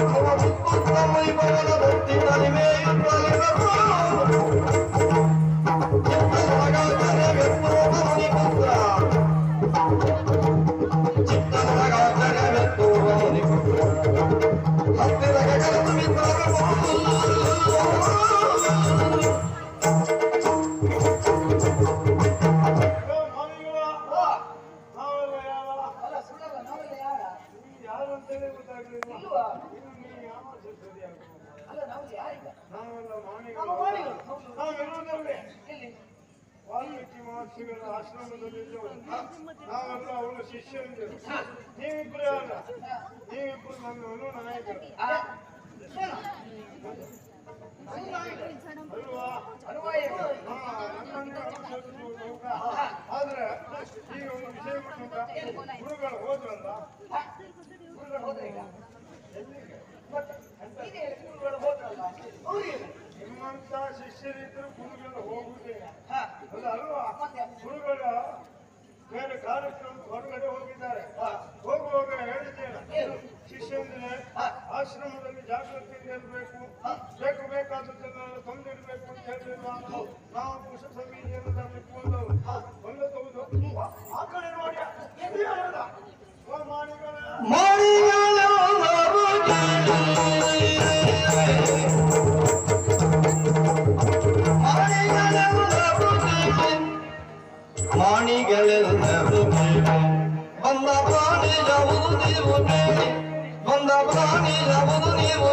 ちょっと待って。ನಾವೆಲ್ಲ ಮಾಣಿಗಳು ಎಲ್ಲಿ ವಾಲ್ಮೀಕಿ ಮಹರ್ಷಿಗಳ ಆಶ್ರಮದಲ್ಲಿ ಇದ್ದವರು ನಾವೆಲ್ಲ ಅವಳ ಶಿಷ್ಯಂದಿರು ನೀವಿಬ್ಬರೇ ಅಲ್ಲ ನೀವಿಬ್ಬರು ನನ್ನ ನಾಯಕರು? ಅಲ್ವಾ. ಹಾ, ನನ್ನನ್ನು ಅನುಸರಿಸುವುದು ಹೌದ? ಆದ್ರೆ ಈಗ ಒಂದು ವಿಷಯ ಗೊತ್ತುಂಟಾ ಗುರುಗಳು ಹೋದ್ರಲ್ಲ ಆ, ಗುರುಗಳು ಹೋದ್ರ ಈಗ ಎಲ್ಲಿಗೆ ಮತ್ತೆ ನೀನೇ ಹೇಳಿ, ಗುರುಗಳು ಹೋದ್ರಲ್ಲ ಅವ್ರಿಗೆ ನಿಮ್ಮಂತ ಶಿಷ್ಯರಿದ್ರು ಗುರುಗಳು ಹೋಗುವುದೇ ಹಾ ಅದು ಅಲ್ವಾ? ಗುರುಗಳು ಬೇರೆ ಕಾರ್ಯಕ್ರಮ ಹೊರಗಡೆ ಹೋಗಿದ್ದಾರೆ ಹೋಗುವಾಗ ಹೇಳಿದ್ದೇನೆ? ಶಿಷ್ಯಂದ್ರೆ ಆಶ್ರಮದಲ್ಲಿ ಜಾಗೃತಿ ಇರಬೇಕು ಬೇಕು ಬೇಕಾದದ್ದನ್ನೆಲ್ಲ ನೀವು. ಪ್ರಾಣಿ ಯಾವುದು ನೀವು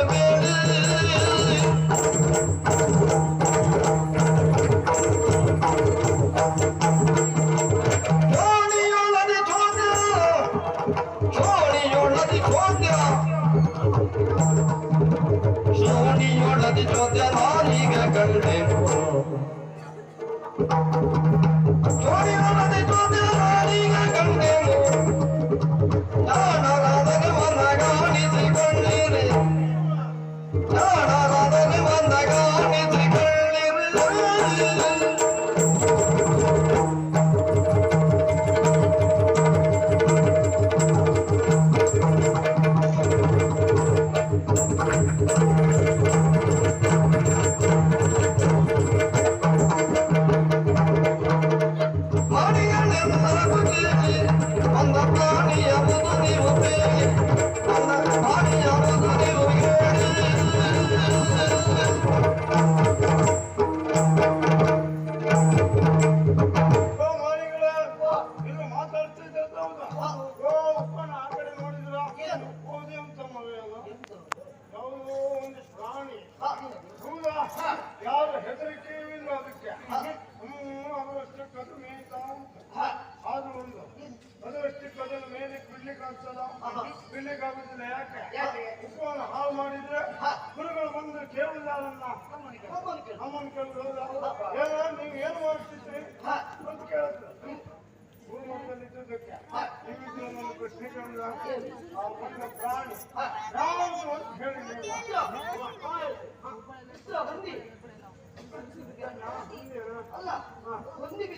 ಹೊಂದಿ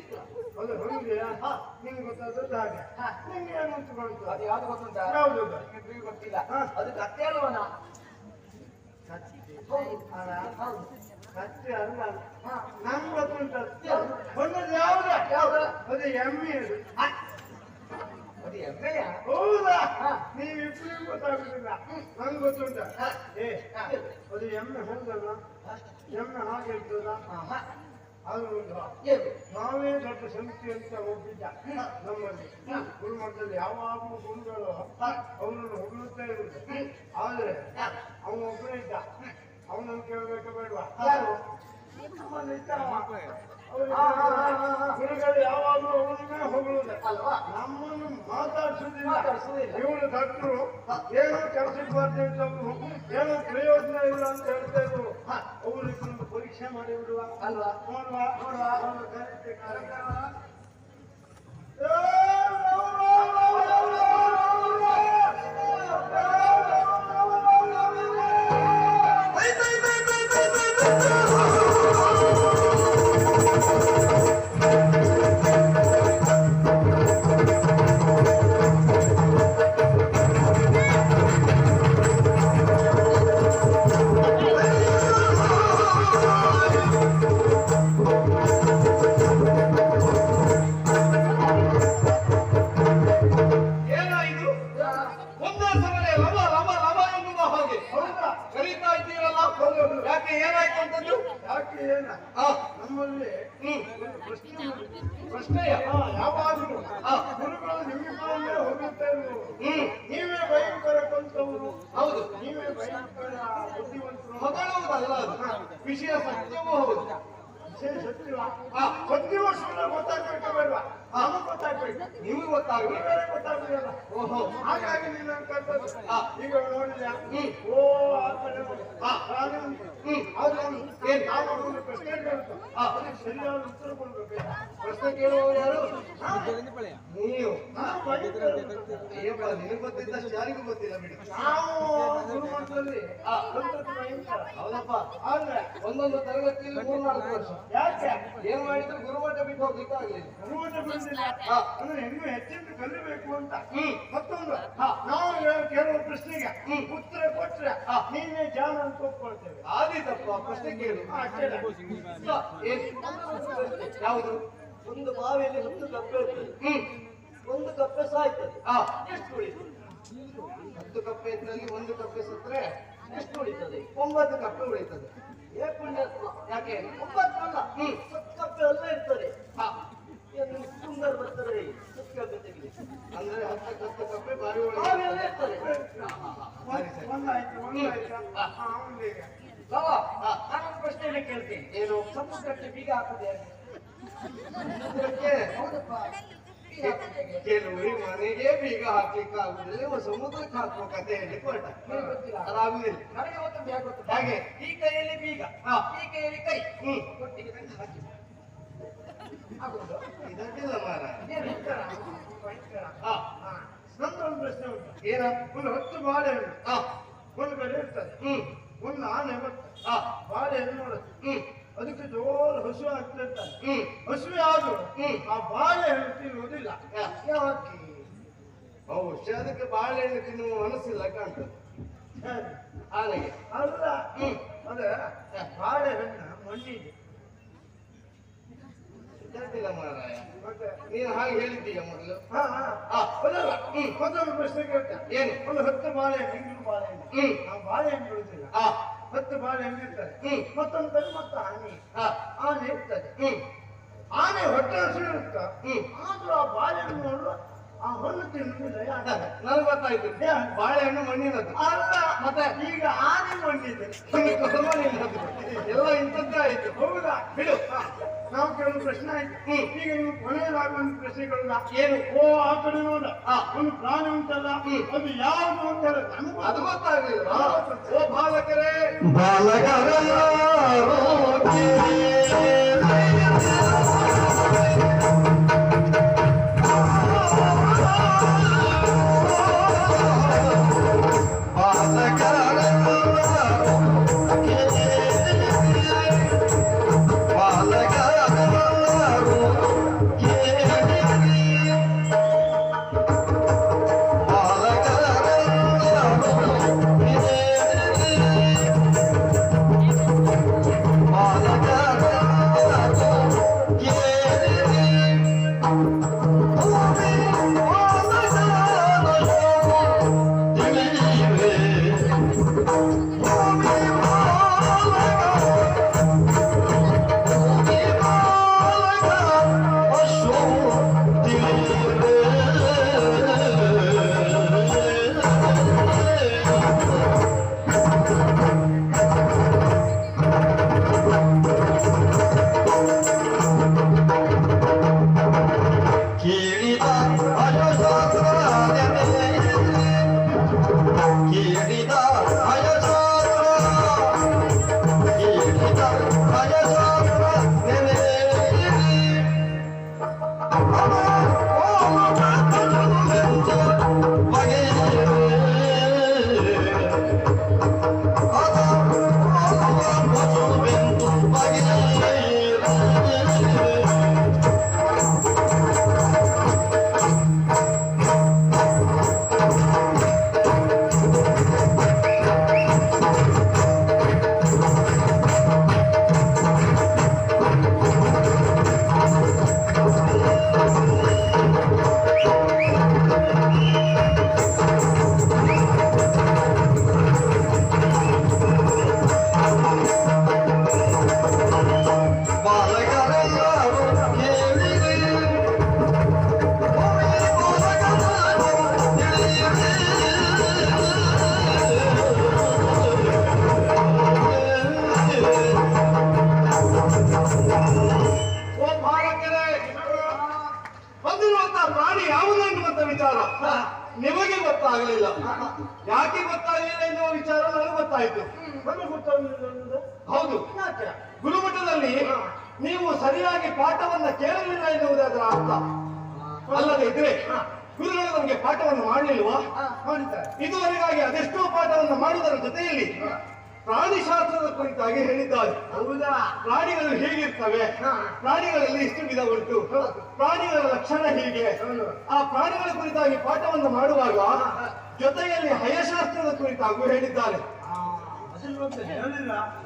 ಅದು ಹೊಂದಿಯ ನಿಮ್ಗೆ ಗೊತ್ತಾದದ್ದು ಹಾಗೆ ಏನು ಅಂತ ಗೊತ್ತು ಅದು ಯಾವ್ದು ಗೊತ್ತುಂಟಾ ಯಾವ್ದು? ಗೊತ್ತಿಲ್ಲ ಹಾ. ಅದು ಕತ್ತೆ ಹೌದು ಹೌದು ಹಾ. ನಂಗೆ ಗೊತ್ತುಂಟು ಒಂದು ಯಾವ್ದು ಯಾವ್ದು? ಅದು ಎಮ್ಮೆ ಅದು ಅದು ಎಮ್ಮೆಯ ಹೌದಾ ನೀವು ನೀವಿಬ್ರಿಗೂ ಗೊತ್ತಾಗುದಿಲ್ಲ ನಂಗೆ ಗೊತ್ತುಂಟ ಹಾ. ಏ ಅದು ಎಮ್ಮೆ ಎಮ್ಮೆ ಹಾಗೆ ಇರ್ತದ ನಾವೇ ದೊಡ್ಡ ಸಮಿತಿ ಅಂತ ಹೋಗಿದ್ದ ನಮ್ಮಲ್ಲಿ. ಗುರುಮಠದಲ್ಲಿ ಯಾವಾಗಲೂ ಗುರುಗಳು ಅವನನ್ನು ಹೊಗಳುತ್ತಾ ಇರುತ್ತೆ ಆದ್ರೆ ಅವನು ಒಬ್ಬನೇ ಇದ್ದ. ಅವನನ್ನು ಕೇಳಬೇಕು ಬೇಡವಾ. ಗುರುಗಳು ಯಾವಾಗಲೂ ಅವನಿಗೆ ಹೊಗಳುದು ಅಲ್ವಾ? ನಮ್ಮನ್ನು ಮಾತಾಡಿಸುದಿಲ್ಲ. ಇವನು ಡಾಕ್ಟ್ರು ಏನೋ ಕೆಲಸಕ್ಕೆ ಬರ್ತೇವೆ ಏನೋ ಪ್ರಯೋಜನ ಇಲ್ಲ ಅಂತ ಹೇಳ್ತಾ ಇದ್ರು ಅವರಿಗೊಂದು ಪರೀಕ್ಷೆ ಮಾಡಿ ಬಿಡುವ ಅಲ್ವಾ ನೋಡುವ ನೋಡುವ ಅವ್ರು ನೀವೇ ಭಯಂಕರ ಬುದ್ಧಿವಂತರು ಹೊಗಳುವುದಲ್ಲ ಅದು ವಿಷಯ ಸತ್ಯವೂ ಹೌದು ವಿಷಯ ಸತ್ಯವ ಆ. ಸತ್ಯವೂ ಸುಳ್ಳು ಗೊತ್ತಾಗ್ಬೇಕು ಗೊತ್ತಾಗ್ಬೇಕು ನಿಮಗೆ ಗೊತ್ತಾಗಲಿ ಗೊತ್ತಾಗ್ಲಿಲ್ಲ ಓಹೋ. ಹಾಗಾಗಿ ನೀನು. ಈಗ ನೋಡಿದ ಹ್ಮ್. ಓ. ಏನ್? ನಾವು ಪ್ರಶ್ನೆ ಕೇಳ್ತು. ಸರಿಯಾದ ಉತ್ತರ ಕೊಡ್ಬೇಕು. ಪ್ರಶ್ನೆ ಕೇಳುವವರು ಯಾರು? ಹಾ? ನೀವು. ನಿನಗೆ ಗೊತ್ತಿದ್ದಷ್ಟು ಯಾರಿಗೂ ಗೊತ್ತಿಲ್ಲ ಬಿಡಿ. ನಾವು ಗುರುಮಠದಲ್ಲಿ ಆ. ಹೌದಪ್ಪ. ಆದ್ರೆ ಒಂದೊಂದು ತರಗತಿಯಲ್ಲಿ ಮೂರ್ನಾಲ್ಕು ವರ್ಷ. ಯಾಕೆ? ಏನ್ ಮಾಡಿದ್ರು ಗುರುಮಠ ಬಿಟ್ಟು ಹೋಗ್ಲಿಕ್ಕೆ ಆಗ್ಲಿಲ್ಲ. ಗುರುಮಠ. ಅಂದ್ರೆ ಇನ್ನೂ ಹೆಚ್ಚಿನ ಕಲಿಬೇಕು ಅಂತ. ಹ್ಮ್. ಮತ್ತೊಂದು ಹಾ. ನಾವು ಕೇಳುವ ಪ್ರಶ್ನೆಗೆ. ಹ್ಮ್. ಉತ್ತರ ಕೊಟ್ರೆ. ನೀನೇ ಜಾಣ ಅಂತ ಒಪ್ಕೊಳ್ತೇವೆ. ಆದೀತಪ್ಪ ಪ್ರಶ್ನೆ ಕೇಳು. ಯಾವುದು? ಒಂದು ಬಾವಿಯಲ್ಲಿ ಹತ್ತು ಕಪ್ಪೆ ಇರ್ತದೆ. ಒಂದು ಕಪ್ಪೆ ಸಾಯ್ತದೆ. ಎಷ್ಟು ಉಳಿತದೆ? ಹತ್ತು ಕಪ್ಪೆ ಇದ್ರಲ್ಲಿ ಒಂದು ಕಪ್ಪೆ ಸತ್ರೆ ಎಷ್ಟು ಉಳಿತದೆ? ಒಂಬತ್ತು ಕಪ್ಪೆ ಉಳಿತದೆ. ಯಾಕೆ? ಒಂಬತ್ತಲ್ಲ. ಹ್ಮ್. ಹತ್ತು ಕಪ್ಪೆ ಅಲ್ಲ ಇರ್ತದೆ. ಆ, ಏನು ಸುಂದರ ಬರ್ತಾರೆ ಹತ್ತು ಕಪ್ಪೆ ತೆಗಿಲಿಕ್ಕೆ ಅಂದ್ರೆ ಹತ್ತು ಹತ್ತು ಕಪ್ಪೆ ಬಾರಿ ಬಾವಿಯಲ್ಲೇ ಒಳಗೆ ಇರ್ತದೆ ಸರಿ ಸರಿ ಒಂದಾಯ್ತು ಒಂದಾಯ್ತು ಹಾ. ಹಾ, ಅವ್ನಿಗೆ. ಬಾವ ಆ, ನಾನೊಂದು ಪ್ರಶ್ನೆಯನ್ನು ಕೇಳ್ತೇನೆ ಏನು ಸಮುದ್ರಕ್ಕೆ ಬೀಗ ಹಾಕುದು ಹೇಗೆ ಸಮುದ್ರಕ್ಕೆ ಹೌದಪ್ಪ ಬೀಗ ಹಾಕುದು ಹೇಗೆ ಕೆಲವರು ಮನೆಗೆ ಬೀಗ ಹಾಕ್ಲಿಕ್ಕೆ ಆಗುದಿಲ್ಲ ಇವ ಸಮುದ್ರಕ್ಕೆ ಹಾಕುವ ಕತೆ ಹೇಳಿ ಹೊರಟ ನಿಮಗೆ ಗೊತ್ತಿಲ್ಲ ಅದಾಗುದಿಲ್ಲ ನನಗೆ ಗೊತ್ತುಂಟು ಯಾಕೆ ಗೊತ್ತುಂಟು? ಹಾಗೆ ಈ ಕೈಯಲ್ಲಿ ಬೀಗ ಹಾ. ಈ ಕೈಯಲ್ಲಿ ಕೈ ಹ್ಮ್ ಒಟ್ಟಿಗೆ ತಂದು ಹಾಕಿ ಆಗುದು ಇದಕ್ಕಿಲ್ಲ ಮಾರ. ನಂದೊಂದು ಪ್ರಶ್ನೆ ಉಂಟು. ಏನ? ಒಂದು ಹತ್ತು ಬಾಳೆಹಣ್ಣು ಆ, ಒಂದು ಕಡೆ ಇರ್ತದೆ. ಹ್ಮ್. ಒಂದು ಆನೆ ಮತ್ತೆ ಆ, ಬಾಳೆಹಣ್ಣು ನೋಡುತ್ತೆ ಹ್ಮ್. ಅದಕ್ಕೆ ಜೋರು ಹಸು ಹ್ಮ್. ಹಸುವೆ ಆದ್ರೂ ಹ್ಮ್. ಆ ಬಾಳೆಹಣ್ಣು ತಿನ್ನುವುದಿಲ್ಲ. ಯಾಕೆ? ಬಹುಶಃ ಅದಕ್ಕೆ ಬಾಳೆಹಣ್ಣು ತಿನ್ನುವ ಮನಸ್ಸಿಲ್ಲ ಕಾಣ್ತದೆ. ಆನೆಗೆ. ಅಲ್ಲ. ಹ್ಮ್. ಅದೇ ಬಾಳೆಹಣ್ಣು ಮಣ್ಣಿದೆ ಗೊತ್ತಿಲ್ಲ ಮಾರಾಯ ನೀನು ಹಾಗೆ ಹೇಳಿದ್ದೀಯ ಮೊದಲು? ಹಾ ಹಾ. ಆ, ಅದಲ್ಲ ಹ್ಮ್. ಮತ್ತೊಂದು ಪ್ರಶ್ನೆ ಕೇಳ್ತೆ ಏನು? ಒಂದು ಹತ್ತು ಬಾಳೆಹಣ್ಣು ಹಿಂಗಿನ ಬಾಳೆಹಣ್ಣು ಹ್ಮ್. ನಾವು ಬಾಳೆಹಣ್ಣು ಬಿಡುದಿಲ್ಲ ಆ, ಹತ್ತು ಬಾಳೆಹಣ್ಣು ಇರ್ತದೆ. ಹ್ಮ್. ಮತ್ತೊಂದು ಮತ್ತೆ ಆನೆ. ಆ, ಆನೆ ಇರ್ತದೆ. ಹ್ಮ್. ಆನೆ ಹೊಟ್ಟೆ ಹಸಿರು ಅಂತ ಹ್ಮ್. ಆದ್ರೂ ಆ ಬಾಳೆಹಣ್ಣು ನೋಡು ಆ ಯಾಕೆ? ನನಗೆ ಗೊತ್ತಾಯ್ತು. ಬಾಳೆಹಣ್ಣು ಮಣ್ಣಿನದ್ದು. ಅಲ್ಲ ಮತ್ತೆ? ಈಗ ಆನೆ ಮಣ್ಣಿದೆ. ಎಲ್ಲ ಇಂಥದ್ದೇ ಆಯ್ತು. ಹೌದಾ? ಬಿಡು. ನಾವು ಕೆಲವು ಪ್ರಶ್ನೆ ಆಯ್ತು. ಹ್ಮ್. ಈಗ ನೀವು ಕೊನೆಯದಾಗುವಂತ ಪ್ರಶ್ನೆಗಳನ್ನ ಪ್ರಶ್ನೆಗಳಲ್ಲ ಏನು? ಓ ಆ ಕಡೆ ನೋಡ. ಒಂದು ಪ್ರಾಣಿ ಉಂಟಲ್ಲ ಹ್ಮ್. ಅದು ಯಾವುದು ಅಂತ ಹೇಳಿ. ಅದು ಗೊತ್ತಾಗಲಿಲ್ಲ. ಓ ಬಾಲಕರೇ. ಕೇಳಿದ ಅಲ್ಲದೆ ಇದ್ರೆ ಗುರುಗಳು ನಮಗೆ ಪಾಠವನ್ನು ಮಾಡಲಿಲ್ವಾ? ಇದುವರೆಗಾಗಿ ಅದೆಷ್ಟೋ ಪಾಠವನ್ನು ಮಾಡುವುದರ ಜೊತೆಯಲ್ಲಿ ಪ್ರಾಣಿಶಾಸ್ತ್ರದ ಕುರಿತಾಗಿ ಹೇಳಿದ್ದಾರೆ. ಹೌದಾ? ಪ್ರಾಣಿಗಳು ಹೇಗಿರ್ತವೆ. ಪ್ರಾಣಿಗಳಲ್ಲಿ ಇಷ್ಟು ವಿಧ ಉಂಟು? ಪ್ರಾಣಿಗಳ ಲಕ್ಷಣ ಹೀಗೆ. ಆ ಪ್ರಾಣಿಗಳ ಕುರಿತಾಗಿ ಪಾಠವನ್ನು ಮಾಡುವಾಗ ಜೊತೆಯಲ್ಲಿ ಹಯಶಾಸ್ತ್ರದ ಕುರಿತಾಗೂ ಹೇಳಿದ್ದಾರೆ.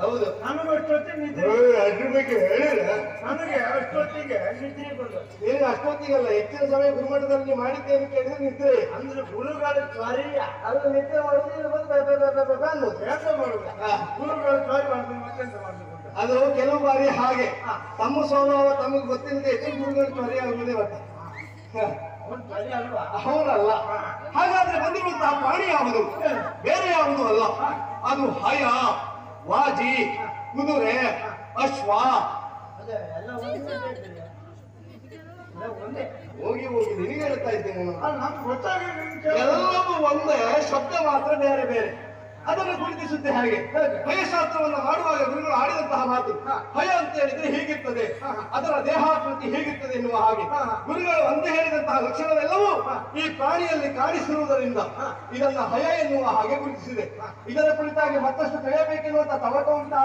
ಹೌದು. ನಾನು ಅಷ್ಟೊತ್ತಿಗೆ ನಿದ್ರೆ ಅದ್ರ ಬಗ್ಗೆ ಹೇಳಿಲ್ಲ. ನನಗೆ ಅಷ್ಟೊತ್ತಿಗೆ ನಿದ್ರೆ ಬಂದ ನಿನಗೆ ಅಷ್ಟೊತ್ತಿಗಲ್ಲ ಹೆಚ್ಚಿನ ಸಮಯ ಗುರುಮಠದಲ್ಲಿ ನೀವು ಮಾಡಿದ್ದೇನೆ ಕೇಳಿದ್ರೆ ನಿದ್ರೆ. ಅಂದ್ರೆ ಗುರುಗಳ ಕಾರ್ಯ. ಅದು ನಿದ್ರೆ ಮಾಡೋದು ಬಂದು ಬೆ- ಬೆ- ಬೆ- ಬೆ- ಬೆ- ಬೆ ಅನ್ನೋದು. ಕೆಲಸ ಮಾಡುದು ಹಾ. ಗುರುಗಳ ಕಾರ್ಯ ಮಾಡ್ತೀನಿ ಮತ್ತೆಂತ ಮಾಡ್ಲಿಕ್ಕೆ ಅದು ಕೆಲವು ಬಾರಿ ಹಾಗೆ. ತಮ್ಮ ಸ್ವಭಾವ ತಮಗೆ ಗೊತ್ತಿಲ್ಲದೆ ಹೆಚ್ಚಿನ ಗುರುಗಳು ತ್ವರೆ ಆಗುವುದೇ. ಒಂದು ಸರಿ ಅಲ್ವಾ? ಅವರಲ್ಲ ಹಾಗಾದ್ರೆ ಬಂದಿರುವಂತಹ ಪ್ರಾಣಿ ಯಾವುದು? ಬೇರೆ ಯಾವುದು ಅಲ್ಲ. ಅದು ಹಯ ವಾಜಿ ಕುದುರೆ ಅಶ್ವ. ಅದೇ ಎಲ್ಲ ಒಂದೇ ಬೇಕಲ್ಲ? ಒಂದೇ. ಹೋಗಿ ಹೋಗಿ ನಿನಗೆ ಹೇಳ್ತಾ ಇದ್ದೇನೆ. ಎಲ್ಲವೂ ಒಂದೇ ಶಬ್ದ ಮಾತ್ರ ಬೇರೆ ಬೇರೆ. ಅದನ್ನು ಗುರುತಿಸುತ್ತೆ ಹಾಗೆ. ಭಯಶಾಸ್ತ್ರವನ್ನು ಮಾಡುವಾಗ ಗುರುಗಳು ಆಡಿದಂತಹ ಮಾತು ಭಯ ಅಂತ ಹೇಳಿದ್ರೆ ಹೀಗಿರ್ತದೆ. ಅದರ ದೇಹಾಕೃತಿ ಹೇಗಿರ್ತದೆ ಎನ್ನುವ ಹಾಗೆ. ಗುರುಗಳು ಅಂದು ಹೇಳಿದಂತಹ ಲಕ್ಷಣವೆಲ್ಲವೂ ಈ ಪ್ರಾಣಿಯಲ್ಲಿ ಕಾಣಿಸಿರುವುದರಿಂದ ಇದನ್ನ ಭಯ ಎನ್ನುವ ಹಾಗೆ ಗುರುತಿಸಿದೆ. ಇದರ ಕುರಿತಾಗಿ ಮತ್ತಷ್ಟು ತಿಳಿಯಬೇಕೆನ್ನುವಂತಹ ತವಕ ಉಂಟಾ?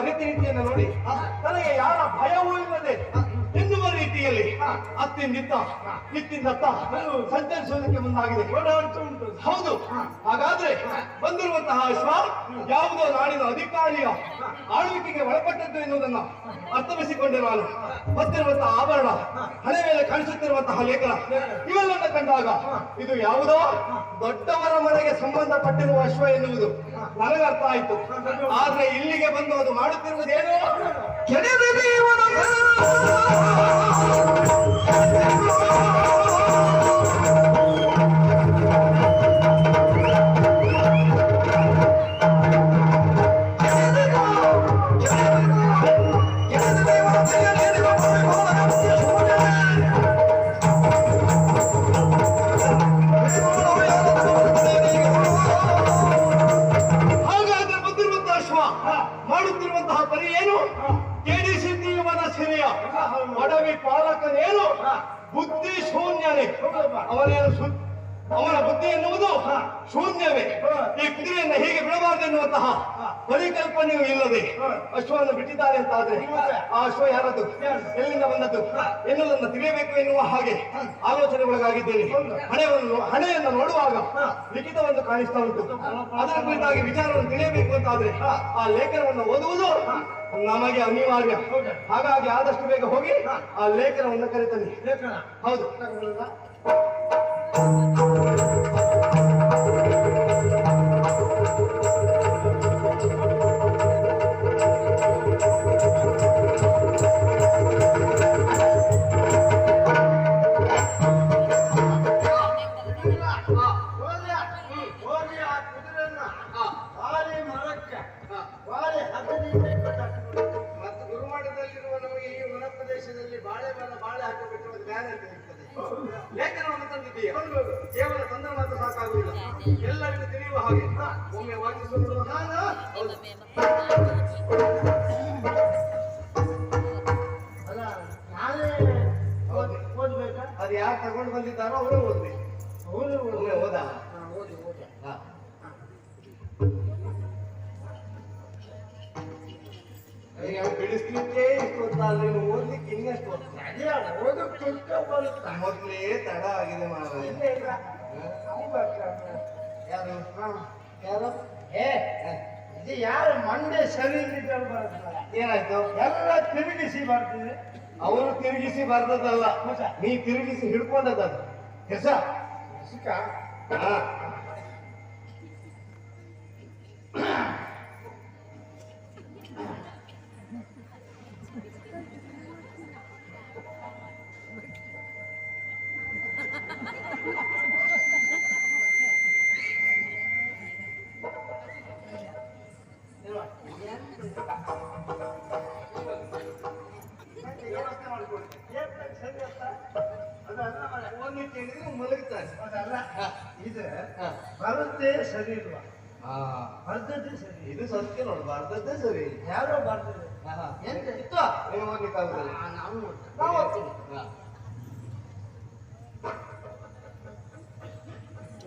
ರೀತಿ ರೀತಿಯನ್ನು ನೋಡಿ. ನನಗೆ ಯಾರ ಭಯವೂ ಇಲ್ಲದೆ ರೀತಿಯಲ್ಲಿ ಅತ್ತಿಂದಿತ್ತ ಇತ್ತಿಂದತ್ತ ಸಂಚರಿಸುವುದಕ್ಕೆ ಮುಂದಾಗಿದೆ. ಹೌದು. ಹಾಗಾದ್ರೆ ಬಂದಿರುವಂತಹ ಅಶ್ವ ಯಾವುದೋ ನಾಡಿನ ಅಧಿಕಾರಿಯ ಆಳ್ವಿಕೆಗೆ ಒಳಪಟ್ಟದ್ದು ಎನ್ನುವುದನ್ನು ಅರ್ಥಮಿಸಿಕೊಂಡೆ ನಾನು. ಬಂದಿರುವಂತಹ ಆಭರಣ ಹಳೆ ಮೇಲೆ ಕಾಣಿಸುತ್ತಿರುವಂತಹ ಲೇಖನ, ಇವೆಲ್ಲವನ್ನ ಕಂಡಾಗ ಇದು ಯಾವುದೋ ದೊಡ್ಡವರ ಮನೆಗೆ ಸಂಬಂಧಪಟ್ಟಿರುವ ಅಶ್ವ ಎನ್ನುವುದು. ನನಗೆ ಅರ್ಥ ಆಯ್ತು. ಆದ್ರೆ ಇಲ್ಲಿಗೆ ಬಂದು ಅದು ಮಾಡುತ್ತಿರುವುದೇನು? ಕೆಡವಿದೆ ಇವನ ಪಾಲಕನೇನು ಬುದ್ಧಿ ಶೂನ್ಯನೇ ಅವನೇನು ಅವನ ಬುದ್ಧಿ ಎನ್ನುವುದು ಶೂನ್ಯವೇ. ಈ ಕುದುರೆಯನ್ನ ಹೀಗೆ ಬಿಡಬಾರದು ಎನ್ನುವಂತಹ ಪರಿಕಲ್ಪನೆಯೂ ಇಲ್ಲದೆ ಅಶ್ವವನ್ನು ಬಿಟ್ಟಿದ್ದಾರೆ ಅಂತ ಆದ್ರೆ ಆ ಅಶ್ವ ಯಾರದ್ದು ಎಲ್ಲಿಂದ ಬಂದದ್ದು? ಎನ್ನುವುದನ್ನು ತಿಳಿಯಬೇಕು ಎನ್ನುವ ಹಾಗೆ ಆಲೋಚನೆ ಒಳಗಾಗಿದ್ದೇನೆ. ಹಣೆಯನ್ನು ಹಣೆಯನ್ನು ನೋಡುವಾಗ ಲಿಖಿತವನ್ನು ಕಾಣಿಸ್ತಾ ಉಂಟು. ಅದರ ಕುರಿತಾಗಿ ವಿಚಾರವನ್ನು ತಿಳಿಯಬೇಕು ಅಂತ ಆದ್ರೆ ಆ ಲೇಖನವನ್ನು ಓದುವುದು ನಮಗೆ ಅನಿವಾರ್ಯ. ಹಾಗಾಗಿ ಆದಷ್ಟು ಬೇಗ ಹೋಗಿ ಆ ಲೇಖನವನ್ನು ಕರೀತಾನೆ. ಲೇಖನ? ಹೌದು. ಮಂಡೆ ಶರೀರಕ್ಕೆ ಬರುತ್ತೆ ಏನಾಯ್ತು? ಎಲ್ಲ ತಿರುಗಿಸಿ ಬರ್ತದೆ. ಅವರು ತಿರುಗಿಸಿ ಬರ್ದದಲ್ಲ ಹೊಸ. ನೀ ತಿರುಗಿಸಿ ಹಿಡ್ಕೊಂಡದ್ದು ಹೆಸ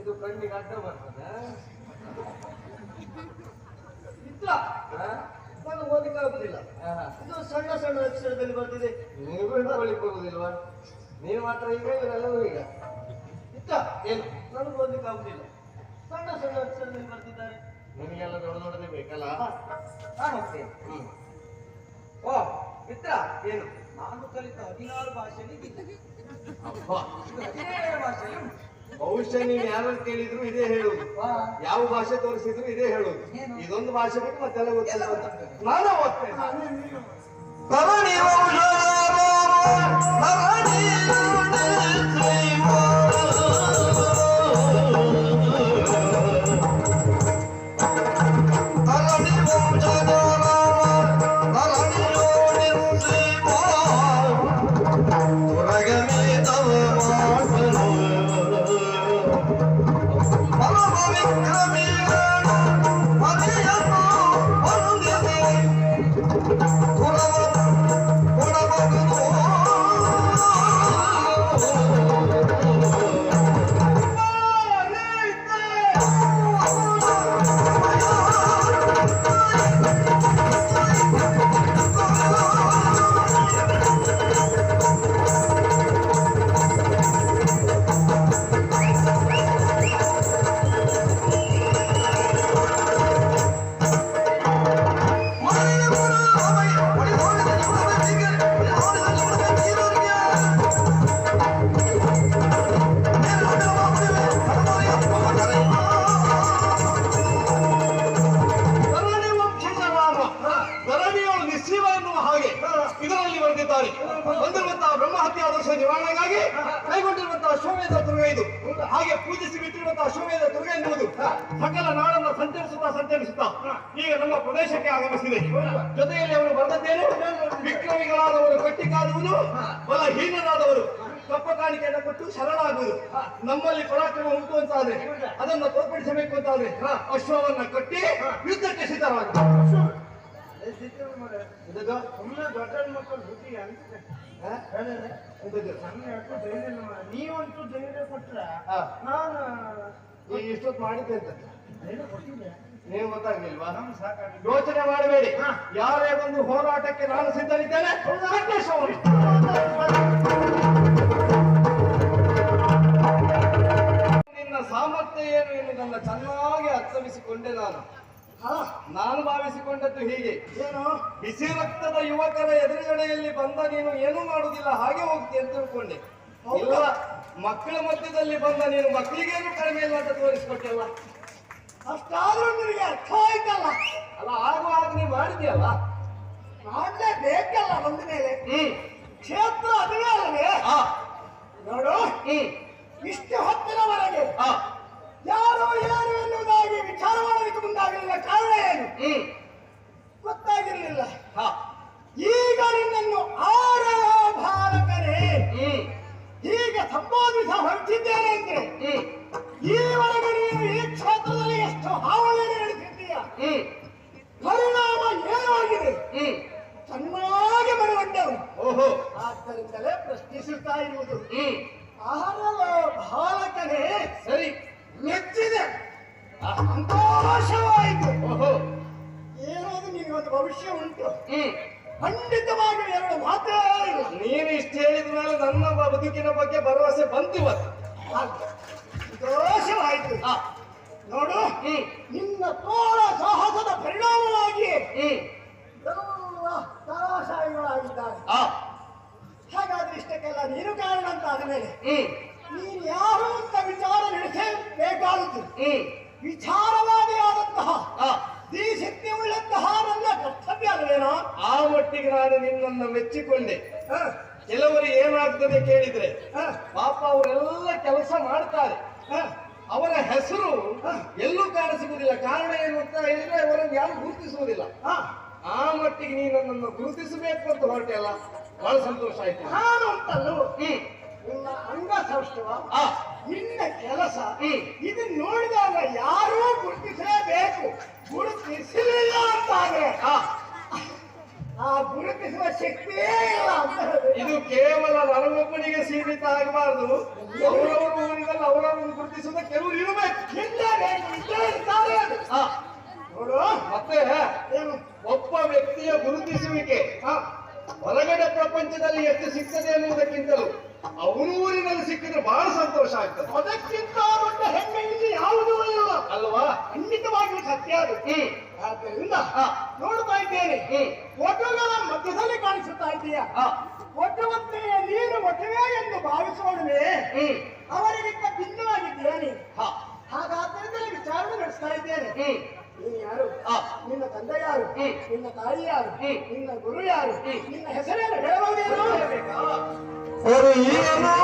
ಇದು ಕಣ್ಣಿಗೆ ಅಡ್ಡ ಬರ್ತದೆ ಇತ್ತ? ನಾನು ಓದಕ್ಕೆ ಆಗುದಿಲ್ಲ. ಇದು ಸಣ್ಣ ಸಣ್ಣ ಅಕ್ಷರದಲ್ಲಿ ಬರ್ತಿದೆ. ನೀವು ಹಿಡ್ಕೊಳ್ಳಿಕ್ಕೆ ಹೋಗುದಿಲ್ವಾ ನೀವು ಮಾತ್ರ ಈಗ ಇವರೆಲ್ಲವೂ ಈಗ ಇತ್ತ ಏನು? ನನಗೆ ಓದಲಿಕ್ಕೆ ಆಗುದಿಲ್ಲ. ಸಣ್ಣ ಸಣ್ಣ ಅಕ್ಷರದಲ್ಲಿ ಬರ್ತಿದ್ದಾರೆ. ನಿಮಗೆಲ್ಲ ದೊಡ್ಡ ದೊಡ್ಡದೇ ಬೇಕಲ್ಲ? ನಾನು ಹೋಗ್ತೇನೆ. ಹ್ಮ್. ಓ ಮಿತ್ರ ಏನು? ನಾನು ಕಲಿತ ಹದಿನಾರು ಭಾಷೆಯಲ್ಲಿ ಭಾಷೆಯಲ್ಲಿ. ಬಹುಶಃ ನೀವು ಯಾರು ಕೇಳಿದ್ರು ಇದೇ ಹೇಳುದು. ಯಾವ ಭಾಷೆ ತೋರಿಸಿದ್ರು ಇದೇ ಹೇಳುದು? ಇದೊಂದು ಭಾಷೆ ಬಿಟ್ಟು ಮತ್ತೆಲ್ಲ ಗೊತ್ತಿಲ್ಲ ಎಲ್ಲ ಅಂತ. ಗೊತ್ತಿಲ್ಲ. ನಾನು ಓದ್ತೇನೆ ಇದು. ಹಾಗೆ ಪೂಜಿಸಿ ಬಿಟ್ಟಿರುವಂತಹ ಅಶ್ವಮೇಧ ದುರ್ಗ ಎನ್ನುವುದು. ಸಕಲ ನಾಡನ್ನ ಸಂಚರಿಸುತ್ತಾ ಸಂಚರಿಸುತ್ತಾ. ಈಗ ನಮ್ಮ ಪ್ರದೇಶಕ್ಕೆ ಆಗಮಿಸಿದೆ. ಜೊತೆಯಲ್ಲಿ ಅವರು ಬಂದದ್ದೇನು? ವಿಕ್ರಮಿಗಳಾದವರು ಕಟ್ಟಿಕಾದುವುದು ಬಲ ಹೀನರಾದವರು ಕಪ್ಪ ಕಾಣಿಕೆಯನ್ನು ಕೊಟ್ಟು ಶರಣಾಗುವುದು. ನಮ್ಮಲ್ಲಿ ಪರಾಕ್ರಮ ಉಂಟು ಅಂತಾದ್ರೆ ಅದನ್ನು ತೋರ್ಪಡಿಸಬೇಕು ಅಂತಾದ್ರೆ ಅಶ್ವವನ್ನ ಕಟ್ಟಿ ಯುದ್ಧಕ್ಕೆ ಸಿದ್ಧರಾಗುವುದು. ದೊಡ್ಡ ಮಕ್ಕಳು ನೀವಂತೂ ಧೈರ್ಯ ಕೊಟ್ರ. ನಾನು ಈಗ ಇಷ್ಟೊತ್ತು ಮಾಡಿದ್ದೆ ಅಂತ ಧೈರ್ಯ ಕೊಟ್ಟಿದ್ದೆ. ನೀವು ಗೊತ್ತಾಗ್ಲಿಲ್ವಾ? ನಮ್ಗೆ ಸಾಕಾಗಿ ಯೋಚನೆ ಮಾಡಬೇಡಿ. ಯಾರೇ ಒಂದು ಹೋರಾಟಕ್ಕೆ ನಾನು ಸಿದ್ಧರಿದ್ದೇನೆ. ನಿನ್ನ ಸಾಮರ್ಥ್ಯ ಏನು ಎನ್ನುವುದನ್ನ ಚೆನ್ನಾಗಿ ಅರ್ಥವಿಸಿಕೊಂಡೆ ನಾನು. ನಾನು ಭಾವಿಸಿಕೊಂಡದ್ದು ಹೀಗೆ. ಏನು? ಬಿಸಿ ರಕ್ತದ ಯುವಕರ ಎದುರುಗಡೆಯಲ್ಲಿ ಬಂದ ನೀನು ಏನೂ ಮಾಡುವುದಿಲ್ಲ ಹಾಗೆ ಹೋಗ್ತೀಯ ಅಂತ ತಿಳ್ಕೊಂಡೆ. ಇಲ್ಲ ಮಕ್ಕಳ ಮಧ್ಯದಲ್ಲಿ ಬಂದ ನೀನು ಮಕ್ಕಳಿಗೇನು ಕಡಿಮೆ ಇಲ್ಲ ಅಂತ ತೋರಿಸ್ಕೊಟ್ಟಲ್ಲ ಅಷ್ಟಾದ್ರೂ ನಿನಗೆ ಅರ್ಥ ಆಯ್ತಲ್ಲ? ಅಲ್ಲ ಆಗುವಾಗ ನೀವು ಮಾಡಿದ್ಯಲ್ಲ? ಮಾಡ್ಲೇ ಬೇಕಲ್ಲ ಬಂದ ಮೇಲೆ. ಹ್ಮ್. ಕ್ಷೇತ್ರ ಅದುವೇ ಅಲ್ಲವೇ? ನೋಡು. ಹ್ಮ್. ಇಷ್ಟು ಹೊತ್ತಿನವರೆಗೆ ಯಾರು ಏನು ಎನ್ನುವುದಾಗಿ ವಿಚಾರ ಮಾಡಲಿಕ್ಕೆ ಮುಂದಾಗಲಿಲ್ಲ. ಕಾರಣ ಏನು? ಗೊತ್ತಾಗಿರಲಿಲ್ಲ. ಹಾ. ಈಗ ನಿನ್ನನ್ನು ಆರ ಭಾರತರೇ. ಈಗ ಸಂಬೋಧಿಸ ಹೊರಟಿದ್ದೇನೆ ಅಂದ್ರೆ ಈವರೆಗೆ ನೀನು ಈ ಕ್ಷೇತ್ರದಲ್ಲಿ ಎಷ್ಟು ಹಾವಳಿ ನಡೆಸಿದ್ದೀಯ ಪರಿಣಾಮ ಏನಾಗಿದೆ ಚೆನ್ನಾಗಿ ಮನಗೊಂಡವು ಓಹೋ. ಆದ್ದರಿಂದಲೇ ಪ್ರಶ್ನಿಸುತ್ತಾ ಇರುವುದು. ಆಹಾರ ಬಾಲಕನೇ ಬಾಲಕರೇ ಸರಿ. ಸಂತೋಷವಾಯಿತು ಓಹೋ. ಏನೋದು ನಿನಗೊಂದು ಭವಿಷ್ಯ ಉಂಟು. ಖಂಡಿತವಾಗಿ ಎರಡು ಮಾತ್ರ ನೀನು ಇಷ್ಟು ಹೇಳಿದ ಮೇಲೆ ನನ್ನ ಬದುಕಿನ ಬಗ್ಗೆ ಭರವಸೆ. ಸಂತೋಷವಾಯಿತು. ಆ ನೋಡು ನಿನ್ನ ತೋಳ ಸಾಹಸದ ಪರಿಣಾಮವಾಗಿ ಆ ಹಾಗಾದ್ರೆ ಇಷ್ಟಕ್ಕೆಲ್ಲ ನೀನು ಕಾರಣ ಅಂತ ಆದಮೇಲೆ ಹ್ಮ್. ನೀನು ಯಾರು ಅಂತ ವಿಚಾರ ನಡೆಸಬೇಕಾಗುತ್ತದೆ ವಿಚಾರವಾದಿಯಾದಂತಹ ಶಕ್ತಿ ಉಳ್ಳಂತಹ ನನ್ನ ಕರ್ತವ್ಯ ಅಲ್ವೇನಾ? ಆ ಮಟ್ಟಿಗೆ ನಾನು ನಿನ್ನನ್ನು ಮೆಚ್ಚಿಕೊಂಡೆ. ಕೆಲವರು ಏನಾಗ್ತದೆ ಕೇಳಿದ್ರೆ ಪಾಪ ಅವರೆಲ್ಲ ಕೆಲಸ ಮಾಡ್ತಾರೆ. ಅವರ ಹೆಸರು ಎಲ್ಲೂ ಕಾಣಿಸುವುದಿಲ್ಲ. ಕಾರಣ ಏನು ಅಂತ ಹೇಳಿದ್ರೆ ಅವರನ್ನು ಯಾರು ಗುರುತಿಸುವುದಿಲ್ಲ. ಹ. ಆ ಮಟ್ಟಿಗೆ ನೀನು ನನ್ನನ್ನು ಗುರುತಿಸಬೇಕು ಅಂತ ಹೊರಟೆ ಅಲ್ಲ? ಬಹಳ ಸಂತೋಷ ಆಯ್ತು. ನಾನು ಅಂತಲ್ಲೂ. ನಿನ್ನ ಅಂಗ ಸೌಷ್ಠವ ನಿನ್ನ ಕೆಲಸ. ಇದು ನೋಡಿದಾಗ ಯಾರೂ ಗುರುತಿಸಲೇಬೇಕು. ಗುರುತಿಸಲಿಲ್ಲ ಅಂತಾದ್ರೆ ಆ ಆ ಗುರುತಿಸುವ ಶಕ್ತಿಯೇ ಇಲ್ಲ ಅಂತ ಇದು ಕೇವಲ ನನಗೊಬ್ಬನಿಗೆ ಸೀಮಿತ ಆಗಬಾರದು. ಅವರವರ ಊರಿನಲ್ಲಿ ಅವರವರನ್ನು ಗುರುತಿಸುವ ಕೆಲವರು ಇರಬೇಕು. ಇರಲೇಬೇಕು, ಇದ್ದೇ ಇರ್ತಾರೆ. ಆ ನೋಡು. ಮತ್ತೆ ಏನು? ಒಬ್ಬ ವ್ಯಕ್ತಿಯ ಗುರುತಿಸುವಿಕೆ ಹೊರಗಡೆ ಪ್ರಪಂಚದಲ್ಲಿ ಎಷ್ಟು ಸಿಗ್ತದೆ ಅನ್ನುವುದಕ್ಕಿಂತಲೂ ಅವನ ಊರಿನಲ್ಲಿ ಸಿಕ್ಕಿದ್ರೆ ಬಹಳ ಸಂತೋಷ ಆಗ್ತದೆ. ಅದಕ್ಕಿಂತ ದೊಡ್ಡ ಹೆಮ್ಮೆ ಇಲ್ಲಿ ಯಾವುದೂ ಇಲ್ಲ. ಅಲ್ವಾ? ಖಂಡಿತವಾಗಿ ಸತ್ಯ ಅದು. ಆದ್ದರಿಂದ ನೋಡ್ತಾ ಇದ್ದೇನೆ. ಒಟುಗಳ ಮಧ್ಯದಲ್ಲಿ ಕಾಣಿಸುತ್ತಾ ಇದೆಯಾ ಆ, ಒಟ್ಟುವಂತೆಯೇ ನೀನು ಒಟ್ಟವೇ ಎಂದು ಭಾವಿಸೋಣವೇ ಅವರಿಗಿಂತ ಭಿನ್ನವಾಗಿದ್ದೀಯ ನೀನು ಹಾಗಾದ್ರಿಂದ ವಿಚಾರಣೆ ನಡೆಸ್ತಾ ಇದ್ದೇನೆ. ನೀನು ಯಾರು? ನಿನ್ನ ತಂದೆ ಯಾರು. ನಿನ್ನ ತಾಯಿ ಯಾರು. ನಿನ್ನ ಗುರು ಯಾರು. ನಿನ್ನ ಹೆಸರೇನು ಹೇಳಬಹುದೇನು ஈரமா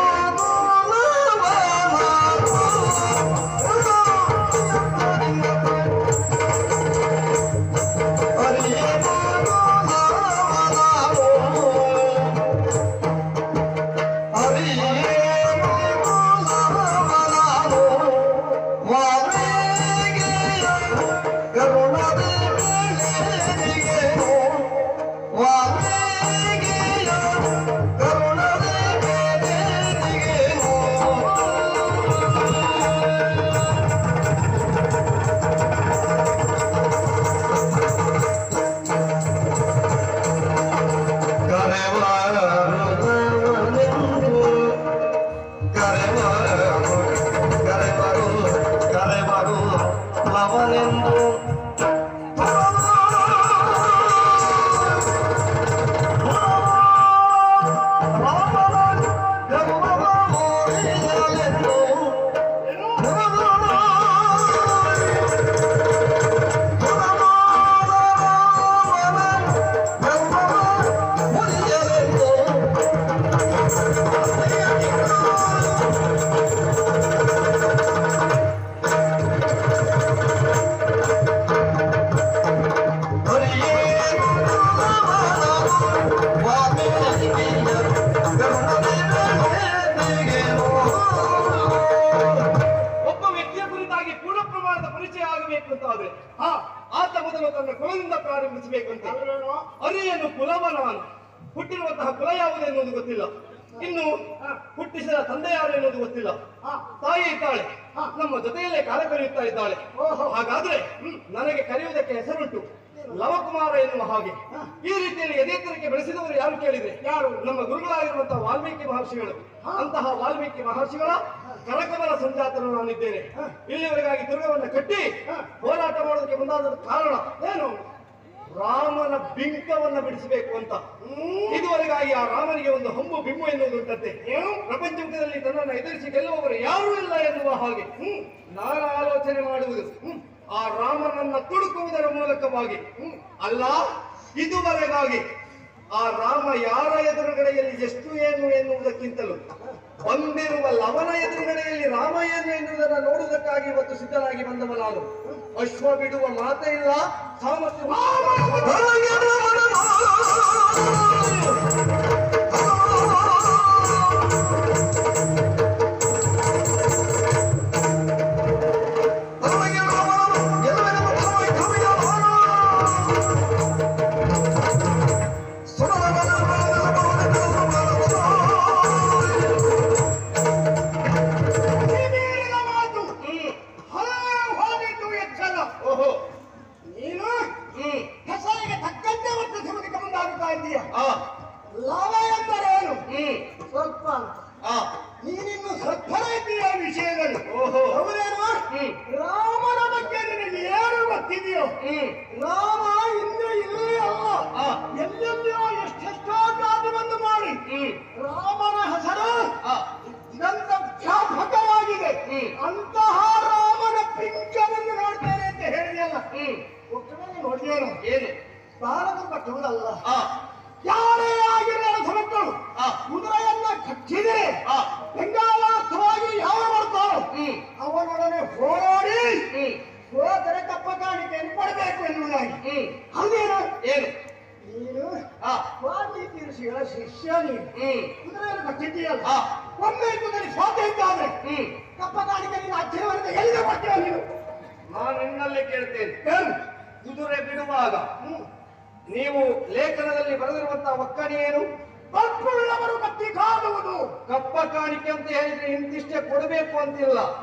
ತನ್ನ ಕುಲದಿಂದ ಪ್ರಾರಂಭಿಸಬೇಕು ಅಂತ. ಅರಿಯನ್ನು ಕುಲವನವನು ಹುಟ್ಟಿರುವಂತಹ ಕುಲ ಯಾವುದು ಎನ್ನುವುದು ಗೊತ್ತಿಲ್ಲ. ಇನ್ನು ಹುಟ್ಟಿಸಿದ ತಂದೆ ಯಾರು ಎನ್ನುವುದು ಗೊತ್ತಿಲ್ಲ. ಹಾ. ತಾಯಿ ಇದ್ದಾಳೆ. ನಮ್ಮ ಜೊತೆಯಲ್ಲೇ ಕಾಲ ಕರೆಯುತ್ತಾ ಇದ್ದಾಳೆ. ಓಹೋ. ಹಾಗಾದ್ರೆ ನನಗೆ ಕರೆಯುವುದಕ್ಕೆ ಹೆಸರುಂಟು. ಲವಕುಮಾರ ಎನ್ನುವ ಹಾಗೆ. ಈ ರೀತಿಯಲ್ಲಿ ಎದೆತ್ತರಕ್ಕೆ ಬೆಳೆಸಿದವರು ಯಾರು ಕೇಳಿದ್ರೆ? ಯಾರು? ನಮ್ಮ ಗುರುಗಳಾಗಿರುವಂತಹ ವಾಲ್ಮೀಕಿ ಮಹರ್ಷಿಗಳು. ಅಂತಹ ವಾಲ್ಮೀಕಿ ಮಹರ್ಷಿಗಳ ಕರಕಮಲ ಸಂಜಾತನು ನಾನಿದ್ದೇನೆ. ಇಲ್ಲಿವರೆಗಾಗಿ ದುರ್ಗವನ್ನು ಕಟ್ಟಿ ಹೋರಾಟ ಮಾಡೋದಕ್ಕೆ ಮುಂದಾದ ಕಾರಣ ಏನು? ರಾಮನ ಬಿಂಕವನ್ನ ಬಿಡಿಸಬೇಕು ಅಂತ. ಇದುವರೆಗಾಗಿ ಆ ರಾಮನಿಗೆ ಒಂದು ಹಂಬು ಬಿಂಬು ಎನ್ನುವುದು ಉಂಟಂತೆ ಏನು? ಪ್ರಪಂಚದಲ್ಲಿ ತನ್ನನ್ನು ಎದುರಿಸಿ ಗೆಲ್ಲುವವರು ಯಾರೂ ಇಲ್ಲ ಎನ್ನುವ ಹಾಗೆ. ನಾನು ಆಲೋಚನೆ ಮಾಡುವುದು. ಆ ರಾಮನನ್ನ ತುಡುಕುವುದರ ಮೂಲಕವಾಗಿ. ಅಲ್ಲ ಇದುವರೆಗಾಗಿ ಆ ರಾಮ ಯಾರ ಎದುರುಗಡೆಯಲ್ಲಿ ಎಷ್ಟು ಏನು ಎನ್ನುವುದಕ್ಕಿಂತಲೂ ಬಂದಿರುವ ಲವನ ಎದುರುಗಡೆಯಲ್ಲಿ ರಾಮಾಯಣ ಎನ್ನುವುದನ್ನು ನೋಡುವುದಕ್ಕಾಗಿ ಇವತ್ತು ಸಿದ್ಧರಾಗಿ ಬಂದವ ನಾನು ಅಶ್ವ ಬಿಡುವ ಮಾತೇ ಇಲ್ಲ. ಸಾಮರ್ಥ್ಯ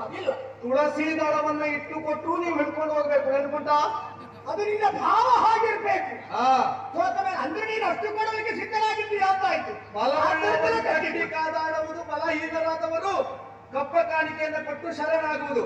ಅದಿಲ್ಲ ತುಳಸಿ ದಳವನ್ನ ಇಟ್ಟು ಕೊಟ್ಟು ನೀವು ಹಿಡ್ಕೊಂಡು ಹೋಗ್ಬೇಕು ನೆನ್ಪುಂಟ? ಅದು ನಿನ್ನ ಭಾವ ಹಾಗಿರ್ಬೇಕು. ಅಂದ್ರೆ ನೀನು ಅಷ್ಟು ಕೊಡೋದಕ್ಕೆ ಸಿದ್ಧನಾಗಿದ್ದೀಯ ಅಂತ ಆಯ್ತು. ಕಾದಾಡುವುದು ಬಲಹೀನರಾದವರು ಕಪ್ಪ ಕಾಣಿಕೆಯನ್ನು ಕೊಟ್ಟು ಶರಣಾಗುವುದು.